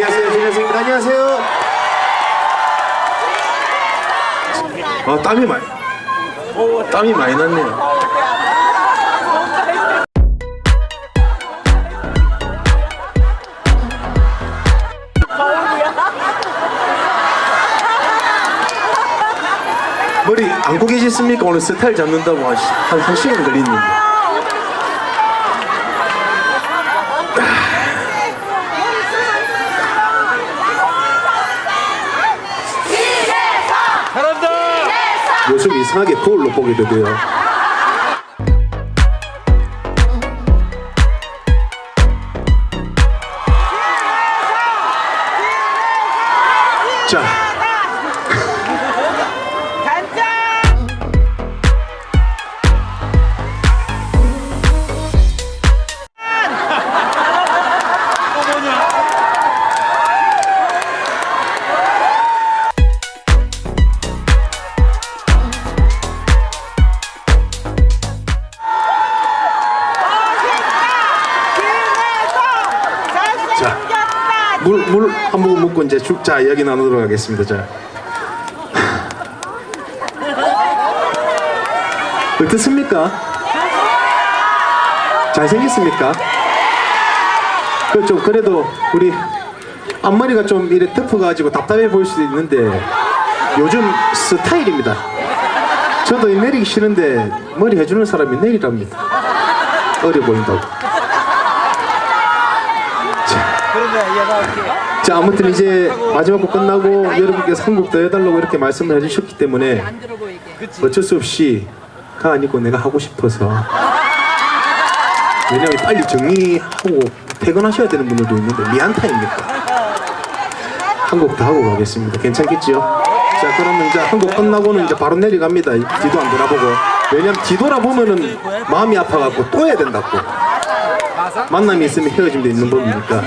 안녕하세요. 아 땀이 많이 땀이 많이 났네요. 머리 안고 계셨습니까? 오늘 스타일 잡는다고 한, 시- 한, 한 시간 걸리는데. 요즘 이상하게 거울로 보기도 돼요. 자, 물, 물한 모금 먹고 이제 죽자 이야기 나누도록 하겠습니다. 자. 어떻습니까? 잘생겼습니까? 그 좀 그래도 우리 앞머리가 좀 이래 덮어가지고 답답해 보일 수도 있는데 요즘 스타일입니다. 저도 이 내리기 싫은데 머리 해주는 사람이 내리랍니다. 어려 보인다고. 자 아무튼 이제 마지막 곡 끝나고 여러분께서 한곡 더 해달라고 이렇게 말씀을 해주셨기 때문에 어쩔 수 없이 가 아니고 내가 하고 싶어서. 왜냐면 빨리 정리하고 퇴근하셔야 되는 분들도 있는데 미안타입니까 한 곡 더 하고 가겠습니다. 괜찮겠지요? 자 그러면 이제 한 곡 끝나고는 이제 바로 내려갑니다. 뒤도 안 돌아보고. 왜냐면 뒤돌아보면은 마음이 아파갖고 또 해야 된다고. 만남이 있으면 헤어짐도 있는 법이니까